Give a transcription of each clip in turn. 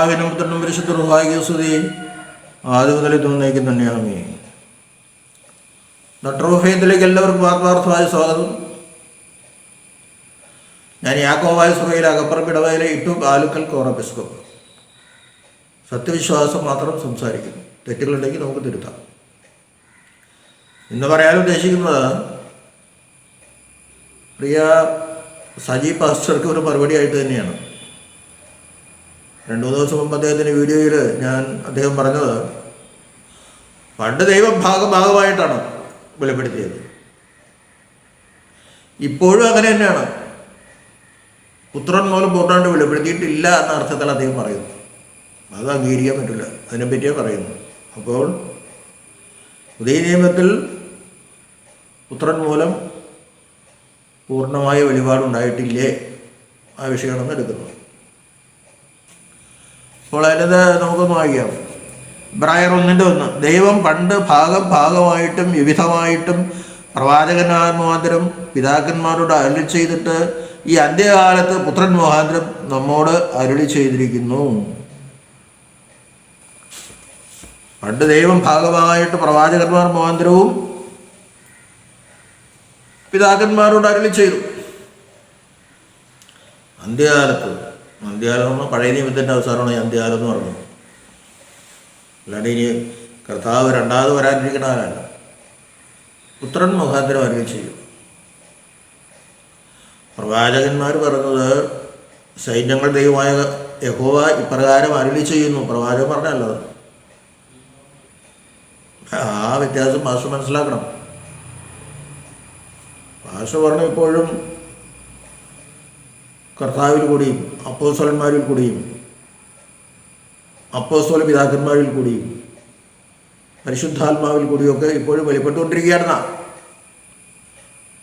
പിതാവിനും പുത്രനും പരിശുദ്ധ റുഹായിസ്തുതി ആദ്യ മുതൽ തോന്നേക്കും തന്നെയാമേ നട്രോഫയത്തിലേക്ക് എല്ലാവർക്കും ആത്മാർത്ഥമായ സ്വാഗതം. ഞാൻ യാക്കോവായ സഭയിലെ അകപ്പുറം ഇടവയിലെ ഇട്ടു ആലുക്കൽ കോറബിസ്കോപ്പ്. സത്യവിശ്വാസം മാത്രം സംസാരിക്കുന്നു. തെറ്റുകളുണ്ടെങ്കിൽ നമുക്ക് തിരുത്താം. ഇന്ന് പറയാൻ ഉദ്ദേശിക്കുന്നത് പ്രിയ സജി പാസ്റ്റർക്ക് ഒരു മറുപടി ആയിട്ട് തന്നെയാണ്. രണ്ടു മൂന്ന് ദിവസം മുമ്പ് അദ്ദേഹത്തിന്റെ വീഡിയോയിൽ ഞാൻ അദ്ദേഹം പറഞ്ഞത് പണ്ട് ദൈവം ഭാഗഭാഗമായിട്ടാണ് വെളിപ്പെടുത്തിയത്. ഇപ്പോഴും അങ്ങനെ തന്നെയാണ്. പുത്രൻ മൂലം പൂർണമായിട്ട് വെളിപ്പെടുത്തിയിട്ടില്ല എന്ന അർത്ഥത്തിൽ അദ്ദേഹം പറയുന്നു. അത് അംഗീകരിക്കാൻ പറ്റില്ല. അതിനെപ്പറ്റിയേ പറയുന്നു അപ്പോൾ പുതിയ നിയമത്തിൽ പുത്രൻ മൂലം പൂർണമായ വെളിപാടുണ്ടായിട്ടില്ലേ ആ വിഷയമാണെന്ന് എടുക്കുന്നത്. അപ്പോൾ അതിനത് നമുക്കൊന്ന് വായിക്കാം. ബ്രായർ ഒന്നിന്റെ ഒന്ന്. ദൈവം പണ്ട് ഭാഗം ഭാഗമായിട്ടും വിവിധമായിട്ടും പ്രവാചകന്മാർ മുഖാന്തരം പിതാക്കന്മാരോട് അരുളി ചെയ്തിട്ട് ഈ അന്ത്യകാലത്ത് പുത്രൻ മുഖാന്തരം നമ്മോട് അരുളി ചെയ്തിരിക്കുന്നു. പണ്ട് ദൈവം ഭാഗമായിട്ട് പ്രവാചകന്മാർ മുഖാന്തരവും പിതാക്കന്മാരോട് അരുളി ചെയ്തു. അന്ത്യകാലത്ത് അന്ത്യകാലം എന്ന് പഴയ നിയമത്തിന്റെ അവസാനമാണ് അന്ത്യകാലം എന്ന് പറഞ്ഞത്. അല്ലാണ്ട് ഇനി കർത്താവ് രണ്ടാമത് വരാനിരിക്കുന്ന ആളല്ല പുത്രൻ മുഖാന്തരം അരുളി ചെയ്യും പ്രവാചകന്മാർ പറഞ്ഞത് സൈന്യങ്ങൾ ദൈവമായ യഹോവ ഇപ്രകാരം അരുളി ചെയ്യുന്നു. പ്രവാചകൻ പറഞ്ഞല്ലോ ആ വ്യത്യാസം ഭാഷ മനസ്സിലാക്കണം. ഭാഷ പറഞ്ഞ ഇപ്പോഴും കർത്താവിൽ കൂടിയും അപ്പോസ്വലന്മാരിൽ കൂടിയും അപ്പോസ്വല പിതാക്കന്മാരിൽ കൂടിയും പരിശുദ്ധാത്മാവിൽ കൂടിയൊക്കെ ഇപ്പോഴും വെളിപ്പെട്ടുകൊണ്ടിരിക്കുകയാണ്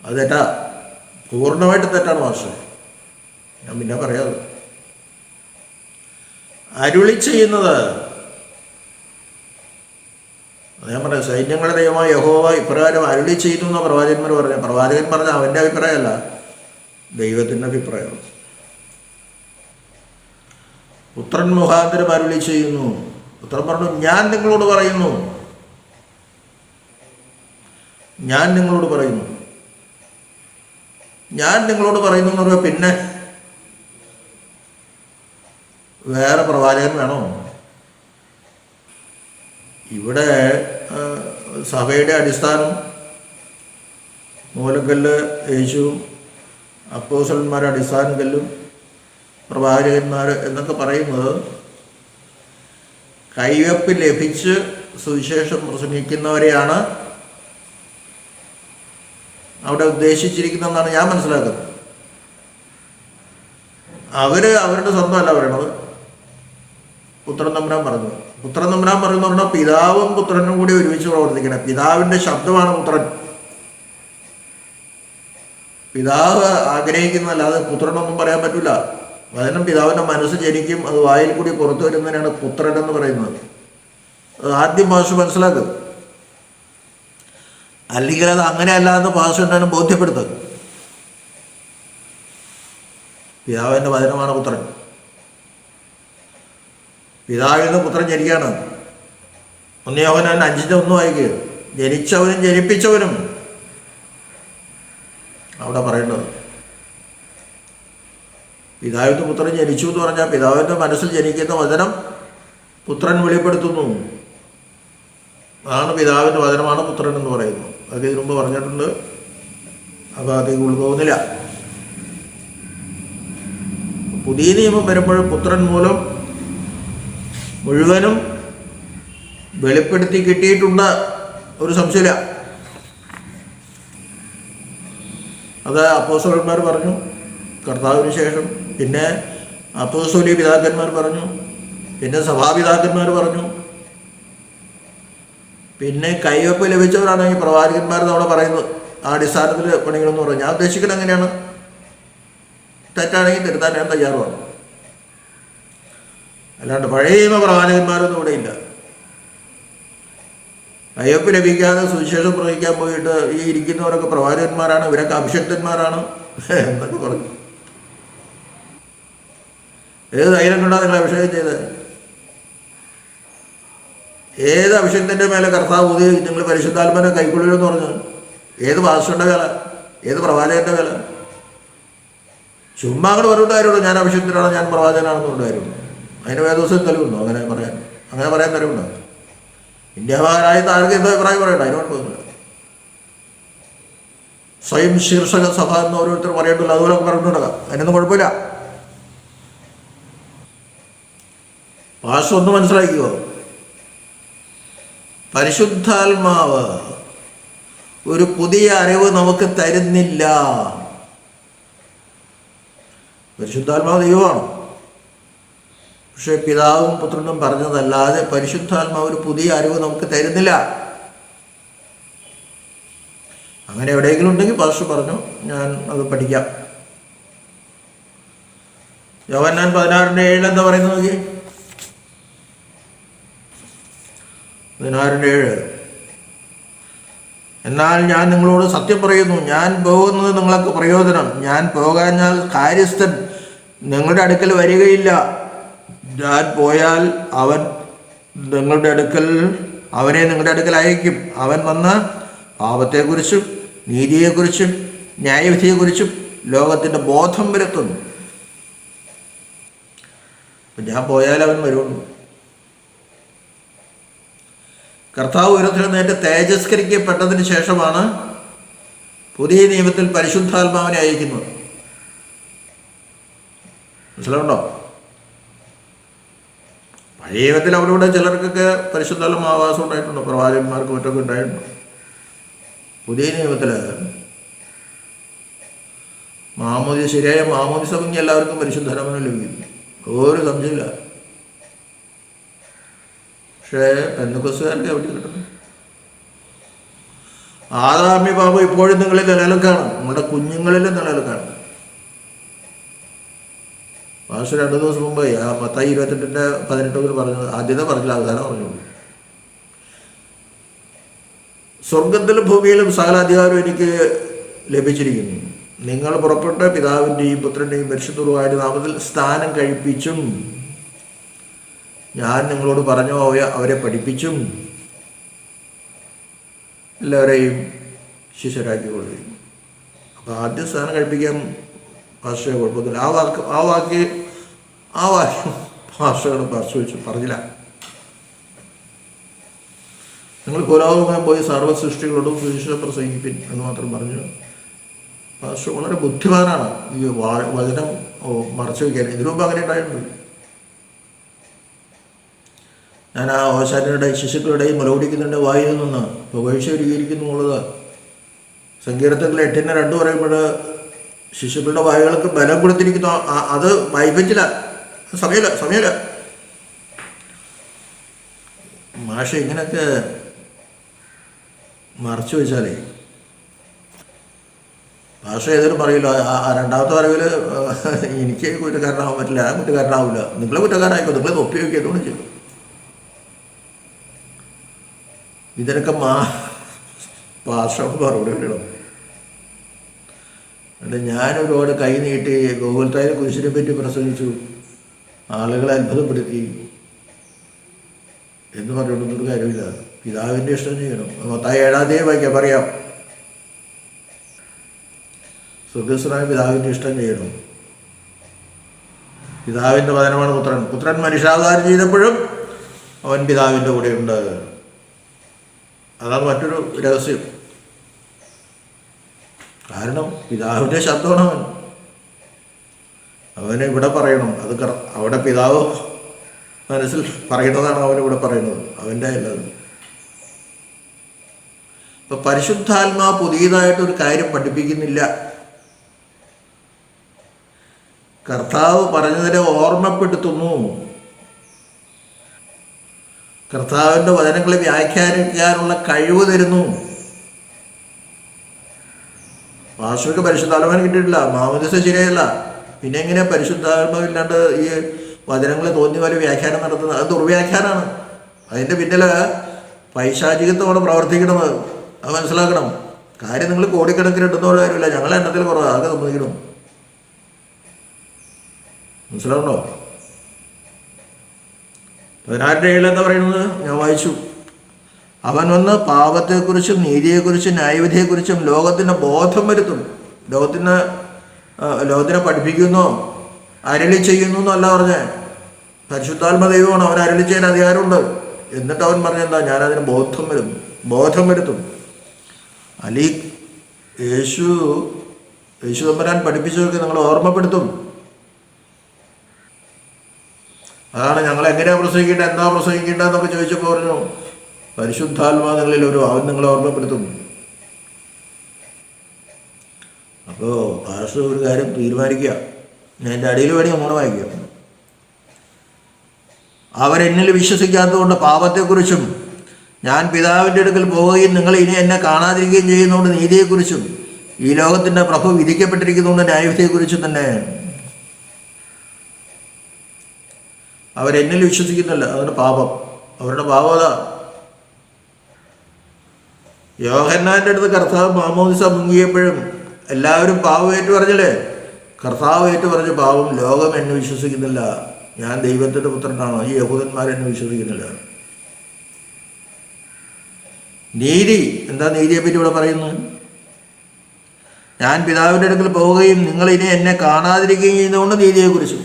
അത് തെറ്റാ. പൂർണമായിട്ട് തെറ്റാണ് ഭാഷ ഞാൻ പിന്നെ പറയാതെ അരുളി ചെയ്യുന്നത്. ഞാൻ പറയാം സൈന്യങ്ങളുടെ ദൈവമായ യഹോവ ഇപ്രകാരം അരുളി ചെയ്യുന്നു എന്ന പ്രവാചകന്മാർ പറഞ്ഞു പ്രവാചകൻ പറഞ്ഞ അവന്റെ അഭിപ്രായമല്ല ദൈവത്തിന്റെ അഭിപ്രായം. പുത്രൻ മുഖാന്തരം അരുളി ചെയ്യുന്നു. പുത്രൻ പറഞ്ഞു ഞാൻ നിങ്ങളോട് പറയുന്നു. ഞാൻ നിങ്ങളോട് പറയുന്നു. ഞാൻ നിങ്ങളോട് പറയുന്നു എന്ന് പറയുമ്പോൾ പിന്നെ വേറെ പ്രവാചകൻ വേണോ? ഇവിടെ സഭയുടെ അടിസ്ഥാനം മൂലക്കല്ല് യേശുവും അപ്പോസന്മാരുടെ അടിസ്ഥാനം കല്ലും പ്രവാചകന്മാർ എന്നൊക്കെ പറയുന്നത് കൈവെപ്പ് ലഭിച്ച് സുവിശേഷം പ്രസംഗിക്കുന്നവരെയാണ് അവിടെ ഉദ്ദേശിച്ചിരിക്കുന്നതെന്നാണ് ഞാൻ മനസ്സിലാക്കുന്നത്. അവർ അവരുടെ സ്വന്തമല്ല പറയണത്. പുത്രൻ തമ്പുരാൻ പറഞ്ഞു. പുത്രൻ തമ്പുരാൻ പറയുന്ന പറഞ്ഞാൽ പിതാവും പുത്രനും കൂടി ഒരുമിച്ച് പ്രവർത്തിക്കണം. പിതാവിന്റെ ശബ്ദമാണ് പുത്രൻ. പിതാവ് ആഗ്രഹിക്കുന്നതല്ലാതെ പുത്രനൊന്നും പറയാൻ പറ്റില്ല വചനം പിതാവിന്റെ മനസ്സ് ജനിക്കും അത് വായിൽ കൂടി പുറത്തു വരുന്നതിനാണ് പുത്രൻ എന്ന് പറയുന്നത്. അത് ആദ്യം ഭാഷ മനസ്സിലാക്കുക അല്ലെങ്കിൽ അത് അങ്ങനെയല്ല എന്ന് ഭാഷ കൊണ്ടാണ് ബോധ്യപ്പെടുത്തുക പിതാവിന്റെ വചനമാണ് പുത്രൻ. പിതാവിൽ നിന്ന് പുത്രൻ ജനിക്കുകയാണ്. ഒന്നേ ഒന്നയോഹനാൻ അഞ്ചിന്റെ ഒന്ന് വായിക്കുക ജനിച്ചവനും ജനിപ്പിച്ചവനും അവിടെ പറയേണ്ടത് പിതാവിന് പുത്രൻ ജനിച്ചു എന്ന് പറഞ്ഞാൽ പിതാവിന്റെ മനസ്സിൽ ജനിക്കുന്ന വചനം പുത്രൻ വെളിപ്പെടുത്തുന്നു. ആണ് പിതാവിന്റെ വചനമാണ് പുത്രൻ എന്ന് പറയുന്നത്. അത് ഇതിനു മുമ്പ് പറഞ്ഞിട്ടുണ്ട്. അപ്പോൾ അതേക്ക് ഉൾക്കൊള്ളുന്നില്ല പുതിയ നിയമം വരുമ്പോൾ പുത്രൻ മൂലം മുഴുവനും വെളിപ്പെടുത്തി കിട്ടിയിട്ടുണ്ട്. ഒരു സംശയമില്ല. അത് അപ്പോസ്തലന്മാർ പറഞ്ഞു. കർത്താവിന് ശേഷം പിന്നെ അപ്പോസ്തോലി പിതാക്കന്മാർ പറഞ്ഞു പിന്നെ സഭാപിതാക്കന്മാർ പറഞ്ഞു. പിന്നെ കൈവപ്പ് ലഭിച്ചവരാണെങ്കിൽ പ്രവാചകന്മാർ നമ്മളെ പറയുന്നത്. ആ അടിസ്ഥാനത്തിൽ പണികളെന്ന് പറഞ്ഞു. ഞാൻ ഉദ്ദേശിക്കുന്നത് എങ്ങനെയാണ് തെറ്റാണെങ്കിൽ തിരുത്താൻ ഞാൻ തയ്യാറുമാണ്. അല്ലാണ്ട് പഴയ പ്രവാചകന്മാരൊന്നും ഇവിടെ ഇല്ല. അയ്യപ്പ് ലഭിക്കാതെ സുവിശേഷം പ്രവഹിക്കാൻ പോയിട്ട് ഈ ഇരിക്കുന്നവരൊക്കെ പ്രവാചകന്മാരാണ് ഇവരൊക്കെ അഭിഷക്തന്മാരാണ്. എന്നൊക്കെ പറഞ്ഞു. ഏത് ധൈര്യം കൊണ്ടാണ് നിങ്ങൾ അഭിഷേകം ചെയ്തത്? ഏത് അഭിഷേകത്തിന്റെ മേലെ കർത്താവ് ഊതി നിങ്ങൾ പരിശുദ്ധാത്മനെ കൈക്കൊള്ളില്ലെന്ന് പറഞ്ഞു ഏത് ഭാഷയുടെ വേല ഏത് പ്രവാചകന്റെ വേല ചുമ്മാ അങ്ങനെ പറഞ്ഞിട്ട് കാര്യമുള്ളൂ ഞാൻ അഭിഷേകത്തിനാണ് ഞാൻ പ്രവാചകനാണെന്ന് പറഞ്ഞ കാര്യമുള്ളൂ അതിന് വേദോസം തെളിവുണ്ടോ അങ്ങനെ പറയാൻ അങ്ങനെ പറയാൻ തെളിവുണ്ടോ ഇന്ത്യ മഹാരാജ്യത്ത് ആർക്ക് എന്താ അഭിപ്രായം പറയണ്ട അതിനോട് കുഴപ്പമൊന്നുമില്ല സ്വയം ശീർഷക സഭ എന്ന് ഓരോരുത്തർ പറയേണ്ടല്ലോ അതുപോലെ പറഞ്ഞിട്ടുണ്ടാകാം. അതിനൊന്നും കുഴപ്പമില്ല. ഭാഷ ഒന്ന് മനസ്സിലാക്കിയോ പരിശുദ്ധാത്മാവ് ഒരു പുതിയ അറിവ് നമുക്ക് തരുന്നില്ല. പരിശുദ്ധാത്മാവ് ദൈവമാണ്. പക്ഷെ പിതാവും പുത്രനും പറഞ്ഞതല്ലാതെ പരിശുദ്ധാത്മാവ് ഒരു പുതിയ അറിവ് നമുക്ക് തരുന്നില്ല. അങ്ങനെ എവിടെയെങ്കിലും ഉണ്ടെങ്കിൽ പാസ്റ്റർ പറഞ്ഞു ഞാൻ അത് പഠിക്കാം. യോവന്നാൻ പതിനാറിന്റെ ഏഴിൽ എന്താ പറയുന്നത് നോക്കി പതിനാറിന്റെ ഏഴ് എന്നാൽ ഞാൻ നിങ്ങളോട് സത്യം പറയുന്നു ഞാൻ പോകുന്നത് നിങ്ങൾക്ക് പ്രയോജനം. ഞാൻ പോകാഞ്ഞാൽ കാര്യസ്ഥൻ നിങ്ങളുടെ അടുക്കൽ വരികയില്ല. ഞാൻ പോയാൽ അവൻ നിങ്ങളുടെ അടുക്കൽ അവനെ നിങ്ങളുടെ അടുക്കൽ അയക്കും. അവൻ വന്ന് പാപത്തെക്കുറിച്ചും നീതിയെക്കുറിച്ചും ന്യായവിധിയെക്കുറിച്ചും ലോകത്തിന്റെ ബോധം വരുത്തുന്നു. ഞാൻ പോയാൽ അവൻ വരുള്ളൂ. കർത്താവ് ഉയർത്തിരുന്നതിന്റെ തേജസ്കരിക്കപ്പെട്ടതിന് ശേഷമാണ് പുതിയ നിയമത്തിൽ പരിശുദ്ധാത്മാവിനെ അയക്കുന്നത്. മനസ്സിലാവുണ്ടോ? പഴയ നിയമത്തിൽ അവരുടെ ചിലർക്കൊക്കെ പരിശുദ്ധാത്മാവാസം ഉണ്ടായിട്ടുണ്ട്. പ്രവാചകന്മാർക്ക് മറ്റൊക്കെ ഉണ്ടായിട്ടുണ്ട്. പുതിയ നിയമത്തിൽ മാമോദി ശരിയായ മാമോദി സമഞ്ഞ് എല്ലാവർക്കും പരിശുദ്ധാലും ലഭിക്കുന്നു ഒരു സംശയമില്ല പക്ഷേ പെന്തക്കോസുകാർക്ക് എവിടെ കിട്ടുന്നു ആദാമ്യ പാപം ഇപ്പോഴും നിങ്ങളിൽ നിലനിൽക്കാണ് നിങ്ങളുടെ കുഞ്ഞുങ്ങളിൽ കാണും. മാഷ് രണ്ടു ദിവസം മുമ്പ് ആ പത്തായി ഇരുപത്തെട്ടിന്റെ പതിനെട്ടൊക്കെ പറഞ്ഞത് ആദ്യത്തെ പറഞ്ഞില്ല അവസാനം പറഞ്ഞോളൂ സ്വർഗത്തിലും ഭൂമിയിലും സകല അധികാരവും എനിക്ക് ലഭിച്ചിരിക്കുന്നു. നിങ്ങൾ പുറപ്പെട്ട പിതാവിന്റെയും പുത്രന്റെയും പരിശുദ്ധമായ നാമത്തിൽ സ്ഥാനം കഴിപ്പിച്ചും ഞാൻ നിങ്ങളോട് പറഞ്ഞു പോയ അവരെ പഠിപ്പിച്ചും എല്ലാവരെയും ശിശുരാക്കിക്കൊള്ളുകയും അപ്പോൾ ആദ്യ സ്ഥാനം കഴിപ്പിക്കാൻ ഭാഷയെ കുഴപ്പമൊന്നുമില്ല. ആ വാക്ക് ആ വാക്ക് ആ വാക്യം ഭാഷകൾ പരിശോധിച്ചു. പറഞ്ഞില്ല. നിങ്ങൾ പുരോഗമനം പോയി സർവസൃഷ്ടികളോടും സുവിശേഷം പ്രസംഗിപ്പിൻ എന്ന് മാത്രം പറഞ്ഞു. ഭാഷ വളരെ ബുദ്ധിമാനാണ്. ഈ വചനം മറച്ചു വയ്ക്കാൻ. ഇതിനു അങ്ങനെ ഉണ്ടായിട്ടുണ്ട്. ഞാൻ ആ ഓശാനയുടെ ശിശുക്കളുടെയും മുലകുടിക്കുന്നതിന്റെ വായിൽ നിന്ന്. പുകഴ്ച ഒരുക്കിയിരിക്കുന്നു എന്നുള്ളത് സങ്കീർത്തത്തിൽ എട്ടിന് രണ്ട് പറയുമ്പോൾ ശിശുക്കളുടെ വായുകൾക്ക് ബലം കൊടുത്തിരിക്കുന്നു. അത് വായിപ്പിച്ചില്ല സമയമില്ല സമയമില്ല. മാഷ ഇങ്ങനെയൊക്കെ മറച്ചു വെച്ചാലേ. ഭാഷ ഏതൊരു പറയില്ല. ആ- രണ്ടാമത്തെ വരവിൽ എനിക്ക് കുറ്റക്കാരനാവാൻ പറ്റില്ല. ആ കുറ്റക്കാരനാവില്ല നിങ്ങളെ കുറ്റക്കാരനായിക്കോ? നിങ്ങളെ തൊപ്പി എന്തുകൊണ്ട് ചെയ്തു ഇതിനൊക്കെ മാ ഭാഷ മറുപടി അല്ല ഒരുപാട് കൈ നീട്ടി ഗോകുൽത്തായ കുരിശിനെ പറ്റി പ്രസംഗിച്ചു. ആളുകളെ അത്ഭുതപ്പെടുത്തി. എന്ന് പറഞ്ഞിട്ടൊന്നും കാര്യമില്ല. പിതാവിന്റെ ഇഷ്ടം ചെയ്യണം. മൊത്തം ഏഴാം തീയതി വായിക്കാം പറയാം. സ്വർഗസ്വനായ പിതാവിന്റെ ഇഷ്ടം ചെയ്യണം. പിതാവിന്റെ വചനമാണ് പുത്രൻ. പുത്രൻ മനുഷ്യാവതാരം ചെയ്തപ്പോഴും അവൻ പിതാവിന്റെ കൂടെയുണ്ട്. അതാണ് മറ്റൊരു രഹസ്യം. കാരണം പിതാവിന്റെ ശബ്ദമാണ് അവൻ. അവന് ഇവിടെ പറയണം. അത് അവിടെ പിതാവ് മനസ്സിൽ പറയുന്നതാണ് അവനിവിടെ പറയുന്നത്. അവന്റെ അല്ലത് ഇപ്പൊ പരിശുദ്ധാത്മാ പുതിയതായിട്ടൊരു കാര്യം പഠിപ്പിക്കുന്നില്ല. കർത്താവ് പറഞ്ഞതിനെ ഓർമ്മപ്പെടുത്തുന്നു. കർത്താവിന്റെ വചനങ്ങളെ വ്യാഖ്യാനിക്കാനുള്ള കഴിവ് തരുന്നു. വാസുവിക്ക് പരിശുദ്ധാത്മാവിന് കിട്ടിയിട്ടില്ല മാമോദിസ ശരിയല്ല പിന്നെ എങ്ങനെ പരിശുദ്ധാത്മാവില്ലാണ്ട് ഈ വചനങ്ങളെ തോന്നിയ പോലെ വ്യാഖ്യാനം നടത്തുന്നത്? അത് ദുർവ്യാഖ്യാനമാണ് അതിന്റെ പിന്നിൽ പൈശാചികത്വമാണ് പ്രവർത്തിക്കണം അത് മനസ്സിലാക്കണം. കാര്യം നിങ്ങൾ കോടിക്കണക്കിന് ഇട്ടുന്ന ഒരു കാര്യമില്ല. ഞങ്ങളെ എണ്ണത്തിൽ കുറവാണ് അതൊക്കെ സമ്മതിക്കണം. മനസ്സിലാവണോ പതിനാറിന്റെ ഏഴിൽ എന്താ പറയുന്നത്? ഞാൻ വായിച്ചു. അവൻ വന്ന് പാപത്തെക്കുറിച്ചും നീതിയെക്കുറിച്ചും ന്യായവിധിയെക്കുറിച്ചും ലോകത്തിന് ബോധം വരുത്തും ലോകത്തിന് ലോകത്തിനെ പഠിപ്പിക്കുന്നു. അരളി ചെയ്യുന്നു എന്നല്ല പറഞ്ഞേ. പരിശുദ്ധാത്മ ദൈവമാണ് അവൻ അരളി ചെയ്യാൻ അധികാരമുണ്ട് എന്നിട്ട് അവൻ പറഞ്ഞെന്താ ഞാനതിന് ബോധം വരുന്നു. ബോധം വരുത്തും അലി യേശു യേശു തമ്പരാൻ പഠിപ്പിച്ചതൊക്കെ നിങ്ങൾ ഓർമ്മപ്പെടുത്തും. അതാണ് ഞങ്ങൾ എങ്ങനെയാണ് പ്രസംഗിക്കേണ്ടത് എന്താ പ്രസംഗിക്കേണ്ടതെന്നൊക്കെ ചോദിച്ചപ്പോൾ പറഞ്ഞു പരിശുദ്ധാത്മാ ഒരു അവൻ നിങ്ങളെ ഓർമ്മപ്പെടുത്തും. അപ്പോൾ പാർശ്വ ഒരു കാര്യം തീരുമാനിക്കുക. ഞാൻ എന്റെ അടിയിൽ വേണ്ടി നമ്മൾ വായിക്കുക. അവരെന്നിൽ വിശ്വസിക്കാത്തതുകൊണ്ട് പാപത്തെക്കുറിച്ചും ഞാൻ പിതാവിന്റെ അടുക്കൽ പോവുകയും നിങ്ങൾ ഇനി എന്നെ കാണാതിരിക്കുകയും ചെയ്യുന്നതുകൊണ്ട് നീതിയെക്കുറിച്ചും ഈ ലോകത്തിന്റെ പ്രഭു വിധിക്കപ്പെട്ടിരിക്കുന്നതുകൊണ്ട് ന്യായവിധിയെക്കുറിച്ചും തന്നെ അവരെന്നിൽ വിശ്വസിക്കുന്നില്ല. അവരുടെ പാപം. അവരുടെ പാപം അതാ. യോഹന്നാന്റെ അടുത്ത് കർത്താവ് മാമോദിസ മുങ്ങിയപ്പോഴും എല്ലാവരും പാവം ഏറ്റു പറഞ്ഞില്ലേ കർത്താവ് ഏറ്റു പറഞ്ഞ പാവം ലോകം എന്നെ വിശ്വസിക്കുന്നില്ല. ഞാൻ ദൈവത്തിന്റെ പുത്രനാണോ. ഈ യഹൂദന്മാർ എന്നെ വിശ്വസിക്കുന്നില്ല. നീതി. എന്താ നീതിയെ പറ്റി ഇവിടെ പറയുന്നത്? ഞാൻ പിതാവിന്റെ അടുക്കൽ പോവുകയും നിങ്ങൾ ഇനി എന്നെ കാണാതിരിക്കുകയും ചെയ്യുന്നതുകൊണ്ട് നീതിയെക്കുറിച്ചു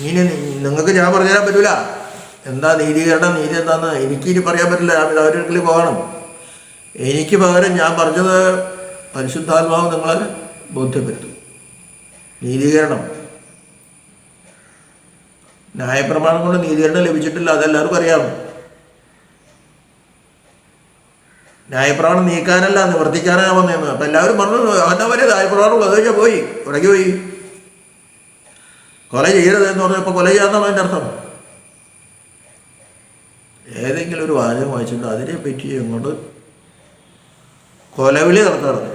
ഇനി നിങ്ങൾക്ക് ഞാൻ പറഞ്ഞുതരാൻ പറ്റൂല. എന്താ നീതീകരണം നീതി എന്താന്ന്? എനിക്ക് ഇനി പറയാൻ പറ്റില്ല. ഞാൻ അവരുടെ പോകണം. എനിക്ക് പകരം ഞാൻ പറഞ്ഞത് പരിശുദ്ധാത്മാവ് നിങ്ങളെ ബോധ്യപ്പെടുത്തും. നീതീകരണം ന്യായപ്രമാണം കൊണ്ട് നീതീകരണം ലഭിച്ചിട്ടില്ല. അതെല്ലാവർക്കും അറിയാം. ന്യായപ്രമാണം നീക്കാനല്ല നിവർത്തിക്കാനാണ് വന്നതെന്ന് അപ്പം എല്ലാവരും പറഞ്ഞു അവന്റെ വരെ ന്യായപ്രമാണം ഉള്ളത് പോയി. ഉടക്കി പോയി. കൊല ചെയ്യരുത് എന്ന് പറഞ്ഞപ്പോൾ കൊല ചെയ്യാന്നാണ് അതിന്റെ അർത്ഥം? ഏതെങ്കിലും ഒരു വാചകം വായിച്ചിട്ട് അതിനെ പറ്റി അങ്ങോട്ട് കൊലവിളി നടത്താറുണ്ട്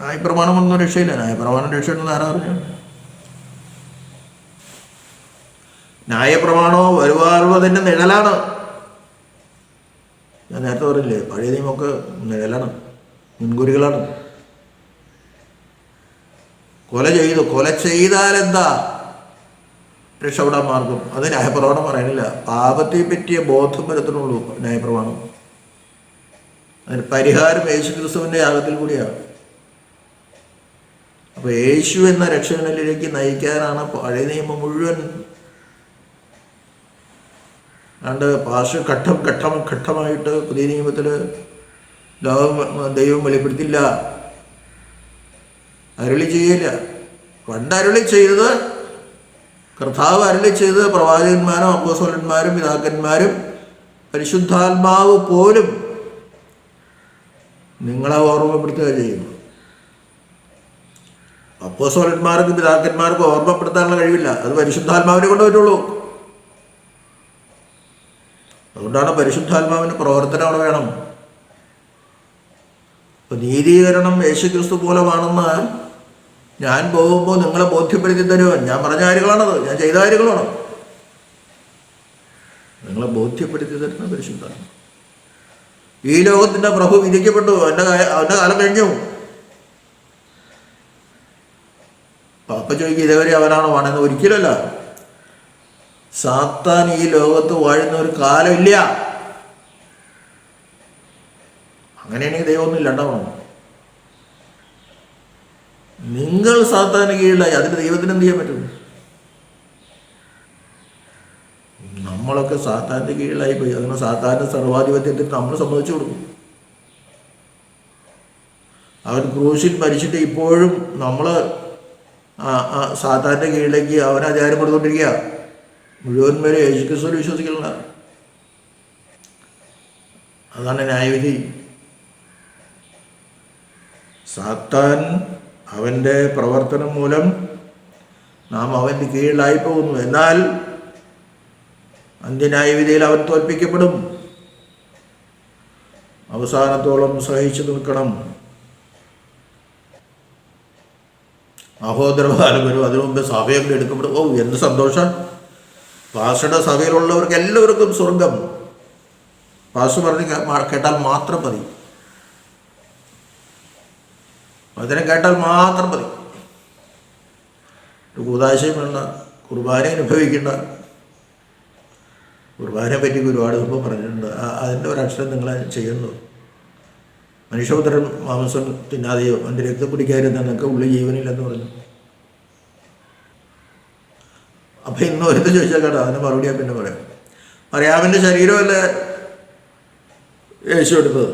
ന്യായപ്രമാണം ഒന്നും രക്ഷയില്ല. നായപ്രമാണം രക്ഷയുണ്ടെന്ന് ആരാ പറഞ്ഞു ന്യായപ്രമാണോ വരുവാറുള്ളതിന്റെ നിഴലാണ്. ഞാൻ നേരത്തെ പറഞ്ഞില്ലേ പഴയ നിയമമൊക്കെ നിഴലാണ് മുൻകുരികളാണ്. കൊല ചെയ്തു. കൊല ചെയ്താൽ എന്താ രക്ഷപ്പെടാൻ മാർഗം അത് ന്യായപ്രമാണം പറയണില്ല പാപത്തെ പറ്റിയ ബോധം വരത്തിനുള്ളൂ ന്യായപ്രമാണം. അതിന് പരിഹാരം യേശു ക്രിസ്തുവിന്റെ യാഗത്തിൽ കൂടിയാണ്. അപ്പോൾ യേശു എന്ന രക്ഷകനിലേക്ക് നയിക്കാനാണ് പഴയ നിയമം മുഴുവൻ. അണ്ട് പാർശ്വ ഘട്ടം ഘട്ടം ഘട്ടമായിട്ട് പുതിയ നിയമത്തിൽ ലോകം ദൈവം വെളിപ്പെടുത്തില്ല. അരുളി ചെയ്യില്ല പണ്ട് അരുളി ചെയ്തത് കർത്താവ് അരുളി ചെയ്തത് പ്രവാചകന്മാരും അപ്പോസോലന്മാരും പിതാക്കന്മാരും പരിശുദ്ധാത്മാവ് പോലും നിങ്ങളെ ഓർമ്മപ്പെടുത്തുക ചെയ്യുന്നു അപ്പോസോലന്മാർക്കും പിതാക്കന്മാർക്കും ഓർമ്മപ്പെടുത്താനുള്ള കഴിവില്ല. അത് പരിശുദ്ധാത്മാവിനെ കൊണ്ട് പറ്റുള്ളൂ. അതുകൊണ്ടാണ് പരിശുദ്ധാത്മാവിന്റെ പ്രവർത്തനം അവിടെ വേണം. ഇപ്പൊ നീതീകരണം യേശുക്രിസ്തു പോലെ മൂലമാണെന്ന് ഞാൻ പോകുമ്പോൾ നിങ്ങളെ ബോധ്യപ്പെടുത്തി തരുവാൻ ഞാൻ പറഞ്ഞ കാര്യങ്ങളാണത്. ഞാൻ ചെയ്ത കാര്യങ്ങളാണ്. നിങ്ങളെ ബോധ്യപ്പെടുത്തി തരുന്ന പരിശുദ്ധാത്മ. ഈ ലോകത്തിന്റെ പ്രഭു വിധിക്കപ്പെട്ടു. എന്റെ അവന്റെ അവന്റെ കാലം കഴിഞ്ഞു. പാപ്പ ചോദിക്കും ഇതേവരെ അവനാണോ വേണമെന്ന് ഒരിക്കലല്ല സാത്താൻ ഈ ലോകത്ത് വാഴുന്ന ഒരു കാലമില്ല അങ്ങനെയാണെങ്കിൽ ദൈവമൊന്നും ഇല്ലണ്ടാവണം. നിങ്ങൾ സാത്താന് കീഴിലായി. അതിന് ദൈവത്തിന് എന്ത് ചെയ്യാൻ പറ്റും? നമ്മളൊക്കെ സാത്താന്റെ കീഴിലായി പോയി. അതിന് സാത്താന്റെ സർവാധിപത്യത്തിൽ നമ്മൾ സമ്മതിച്ചു കൊടുക്കും. അവൻ ക്രൂശിൽ മരിച്ചിട്ട് ഇപ്പോഴും നമ്മൾ സാത്താന്റെ കീഴിലേക്ക് അവൻ അധികാരം കൊടുത്തുകൊണ്ടിരിക്കുക മുഴുവൻ പേരെ യേശുക്രിസ്തു വിശ്വസിക്കുന്നില്ല അതാണ് ന്യായവിധി. സാത്താൻ അവന്റെ പ്രവർത്തനം മൂലം നാം അവന്റെ കീഴിലായി പോകുന്നു. എന്നാൽ അന്ത്യനായ വിധിയിൽ അവൻ തോൽപ്പിക്കപ്പെടും. അവസാനത്തോളം സഹിച്ചു നിൽക്കണം. അഹോദരകാലം വരും അതിനു മുമ്പ് സഭയൊക്കെ എടുക്കപ്പെടും. ഓ എന്ത് സന്തോഷം. പാസയുടെ സഭയിലുള്ളവർക്ക് എല്ലാവർക്കും സ്വർഗം. പാസ് പറഞ്ഞ് കേട്ടാൽ മാത്രം മതി. വചനം കേട്ടാൽ മാത്രം മതി. ഒരു കൂതാശയും വേണ്ട കുർബാന അനുഭവിക്കേണ്ട. കുർബാനയെ പറ്റി ഒരുപാട് ഇപ്പോൾ പറഞ്ഞിട്ടുണ്ട്. അതിന്റെ ഒരക്ഷരം നിങ്ങൾ ചെയ്യുന്നു. മനുഷ്യപുത്രൻ മാംസം തിന്നാതെയോ എന്റെ രക്തം കുടിക്കാതെ നിനക്ക് ഉള്ളിൽ ജീവനില്ലെന്ന് പറഞ്ഞു. അപ്പം ഇന്ന് ഒരുത്ത് ചോദിച്ചാൽ കേട്ടോ അതിന് മറുപടിയാ പിന്നെ പറയാം. മറിയാമിന്റെ ശരീരമല്ലേ യേശു എടുത്തത്?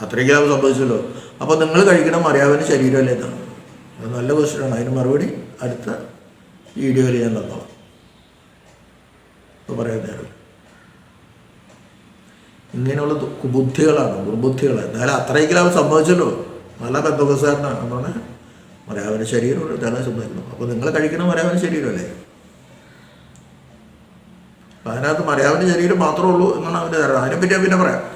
അത്രയ്ക്ക് അത് സംഭവിച്ചല്ലോ അപ്പോൾ നിങ്ങൾ കഴിക്കണം മറിയാവിന്റെ ശരീരമല്ലേ ഇതാണ് അത് നല്ല ക്വസ്റ്റ്യനാണ് അതിന് മറുപടി അടുത്ത വീഡിയോയിൽ ഞാൻ തന്നോളാം. ഇപ്പോൾ പറയാൻ നേരം ഇങ്ങനെയുള്ള ബുദ്ധികളാണ് ദുർബുദ്ധികൾ എന്നാലും അത്രയെങ്കിലും അവൻ സംഭവിച്ചല്ലോ നല്ല ബന്ധുക്കസാരനാണ് എന്നാണ് മലയാള ശരീരം ഇതാണ് സംഭവിക്കുന്നത് അപ്പോൾ നിങ്ങൾ കഴിക്കുന്ന മലയാള ശരീരമല്ലേ? അപ്പം അതിനകത്ത് മലയാള ശരീരം മാത്രമേ ഉള്ളൂ എന്നാണ് അവന്റെ ധാരണ. അതിനെപ്പറ്റി ഞാൻ പിന്നെ പറയാം. അപ്പോൾ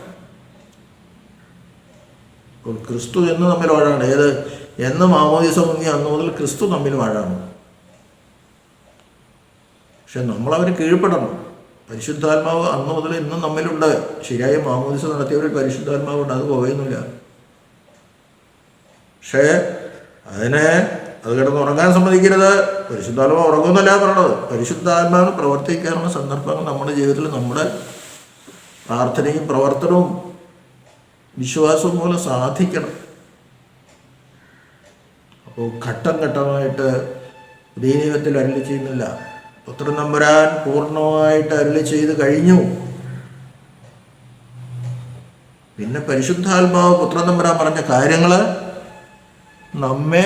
ക്രിസ്തു എന്ന് തമ്മിൽ വാഴാണ്. ഏത്? എന്ന് മാമോദിസം മുങ്ങി അന്ന് മുതൽ ക്രിസ്തു തമ്മിൽ വാഴാണ്. പക്ഷെ നമ്മളവന് കീഴ്പ്പെടണം. പരിശുദ്ധാത്മാവ് അന്ന് മുതൽ ഇന്നും നമ്മിലുണ്ട് ശരിയായ മാമോദിസ ഒരു പരിശുദ്ധാത്മാവുണ്ട് അത് പോയൊന്നുമില്ല പക്ഷേ അതിനെ അത് കിടന്ന് ഉറങ്ങാൻ സമ്മതിക്കരുത്. പരിശുദ്ധാത്മാവ് ഉറങ്ങുമെന്നല്ല പറയണത്. പരിശുദ്ധാത്മാവിന് പ്രവർത്തിക്കാനുള്ള സന്ദർഭങ്ങൾ നമ്മുടെ ജീവിതത്തിൽ നമ്മുടെ പ്രാർത്ഥനയും പ്രവർത്തനവും വിശ്വാസവും മൂലം സാധിക്കണം. അപ്പോൾ ഘട്ടം ഘട്ടമായിട്ട് ദൈവത്തിൽ അരുളി ചെയ്യുന്നില്ല. പുത്രൻ നമ്പരാൻ പൂർണമായിട്ട് അരുളി ചെയ്ത് കഴിഞ്ഞു. പിന്നെ പരിശുദ്ധാത്മാവ് പുത്രൻ നമ്പരാൻ പറഞ്ഞ കാര്യങ്ങൾ നമ്മെ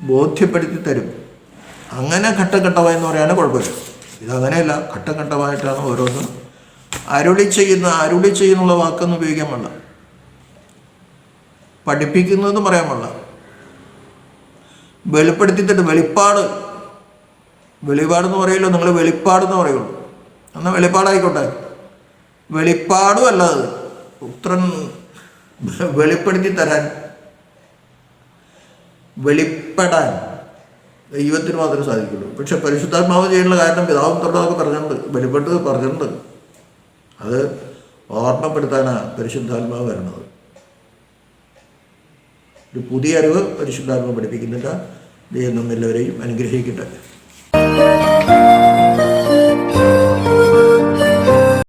ബോധ്യപ്പെടുത്തി തരും. അങ്ങനെ ഘട്ടഘട്ടമായി എന്ന് പറയാനും കുഴപ്പമില്ല. ഇതങ്ങനെയല്ല. ഘട്ടം ഘട്ടമായിട്ടാണ് ഓരോന്നും അരുളി ചെയ്യുന്ന അരുളി ചെയ്യുന്നുള്ള വാക്കൊന്നും ഉപയോഗിക്കാൻ പാടില്ല. പഠിപ്പിക്കുന്നതെന്ന് പറയാൻ പാടില്ല. വെളിപ്പെടുത്തിയിട്ട് വെളിപ്പാട്. വെളിപാടെന്ന് പറയല്ലോ. നിങ്ങൾ വെളിപ്പാടെന്ന് പറയുള്ളൂ. എന്നാൽ വെളിപ്പാടായിക്കോട്ടെ. വെളിപ്പാടും അല്ലാതെ പുത്രൻ വെളിപ്പെടുത്തി തരാൻ. വെളിപ്പെടാൻ. ദൈവത്തിന് മാത്രമേ സാധിക്കുള്ളൂ. പക്ഷെ പരിശുദ്ധാത്മാവ് ചെയ്യാനുള്ള കാരണം പിതാവും തൊട്ടതൊക്കെ പറഞ്ഞിട്ടുണ്ട്. വെളിപ്പെട്ടത് പറഞ്ഞിട്ടുണ്ട്. അത് ഓർമ്മപ്പെടുത്താനാണ് പരിശുദ്ധാത്മാവ് വരണത്. ഒരു പുതിയ അറിവ് പരിശുദ്ധാത്മ പഠിപ്പിക്കുന്നുണ്ട്. ദൈവം നമ്മെല്ലാവരെയും അനുഗ്രഹിക്കട്ടെ.